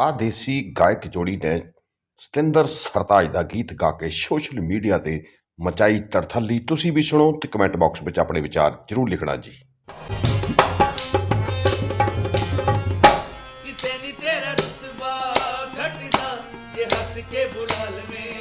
ਆ ਦੇਸੀ ਗਾਇਕ ਜੋੜੀ ਨੇ ਸਤਿੰਦਰ ਸਰਤਾਜ ਦਾ ਗੀਤ ਗਾ ਕੇ ਸੋਸ਼ਲ ਮੀਡੀਆ ਤੇ ਮਚਾਈ ਤੜਥੱਲੀ ਤੁਸੀਂ ਵੀ ਸੁਣੋ ਤੇ ਕਮੈਂਟ ਬਾਕਸ ਵਿੱਚ ਆਪਣੇ ਵਿਚਾਰ ਜ਼ਰੂਰ ਲਿਖਣਾ ਜੀ। ਕਿਤੇ ਨੀ ਤੇਰਾ ਰੁਤਬਾ ਘਟਦਾ, ਜੇ ਹੱਸ ਕੇ ਬੁਲਾ ਲਵੇਂ।